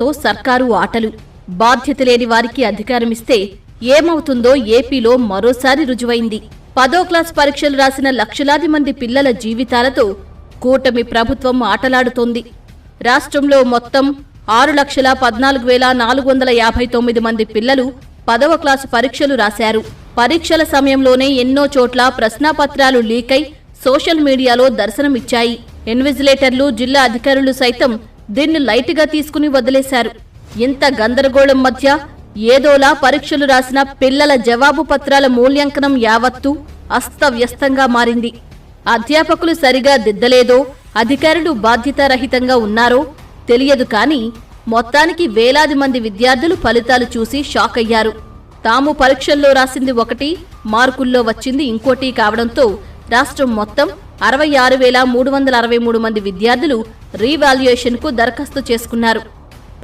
తో సర్కారు ఆటలు. బాధ్యత లేని వారికి అధికారమిస్తే ఏమవుతుందో ఏపీలో మరోసారి రుజువైంది. పదో క్లాస్ పరీక్షలు రాసిన లక్షలాది మంది పిల్లల జీవితాలతో కూటమి ప్రభుత్వం ఆటలాడుతోంది. రాష్ట్రంలో మొత్తం ఆరు లక్షల పద్నాలుగు వేల నాలుగు వందల యాభై తొమ్మిది మంది పిల్లలు పదవ క్లాసు పరీక్షలు రాశారు. పరీక్షల సమయంలోనే ఎన్నో చోట్ల ప్రశ్నాపత్రాలు లీకై సోషల్ మీడియాలో దర్శనమిచ్చాయి. ఇన్విజిలేటర్లు జిల్లా అధికారులు సైతం దీన్ని లైట్గా తీసుకుని వదిలేశారు. ఇంత గందరగోళం మధ్య ఏదోలా పరీక్షలు రాసిన పిల్లల జవాబు పత్రాల మూల్యాంకనం యావత్తు అస్తవ్యస్తంగా మారింది. అధ్యాపకులు సరిగా దిద్దలేదో అధికారులు బాధ్యతారహితంగా ఉన్నారో తెలియదు కానీ మొత్తానికి వేలాది మంది విద్యార్థులు ఫలితాలు చూసి షాక్ అయ్యారు. తాము పరీక్షల్లో రాసింది ఒకటి మార్కుల్లో వచ్చింది ఇంకోటి కావడంతో రాష్ట్రం మొత్తం అరవై ఆరు వేల మూడు వందల అరవై మూడు మంది విద్యార్థులు రీవాల్యుయేషన్కు దరఖాస్తు చేసుకున్నారు.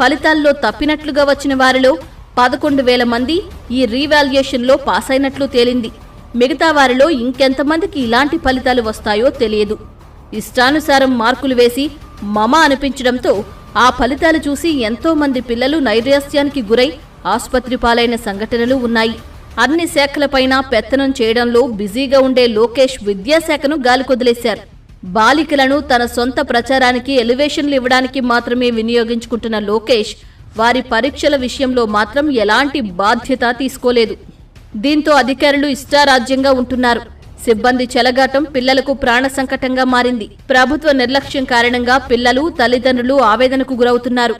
ఫలితాల్లో తప్పినట్లుగా వచ్చిన వారిలో పదకొండు వేల మంది ఈ రీవాల్యుయేషన్లో పాస్ అయినట్లు తేలింది. మిగతా వారిలో ఇంకెంతమందికి ఇలాంటి ఫలితాలు వస్తాయో తెలియదు. ఇష్టానుసారం మార్కులు వేసి మమ అనిపించడంతో ఆ ఫలితాలు చూసి ఎంతో మంది పిల్లలు నైరాస్యానికి గురై ఆసుపత్రి పాలైన సంఘటనలు ఉన్నాయి. అన్ని శాఖలపైన పెత్తనం చేయడంలో బిజీగా ఉండే లోకేష్ విద్యాశాఖను గాలికొదిలేశారు. బాలికలను తన సొంత ప్రచారానికి ఎలివేషన్లు ఇవ్వడానికి మాత్రమే వినియోగించుకుంటున్న లోకేష్ వారి పరీక్షల విషయంలో మాత్రం ఎలాంటి బాధ్యత తీసుకోలేదు. దీంతో అధికారులు ఇష్టారాజ్యంగా ఉంటున్నారు. సిబ్బంది చెలగాటం పిల్లలకు ప్రాణ సంకటంగా మారింది. ప్రభుత్వ నిర్లక్ష్యం కారణంగా పిల్లలు తల్లిదండ్రులు ఆవేదనకు గురవుతున్నారు.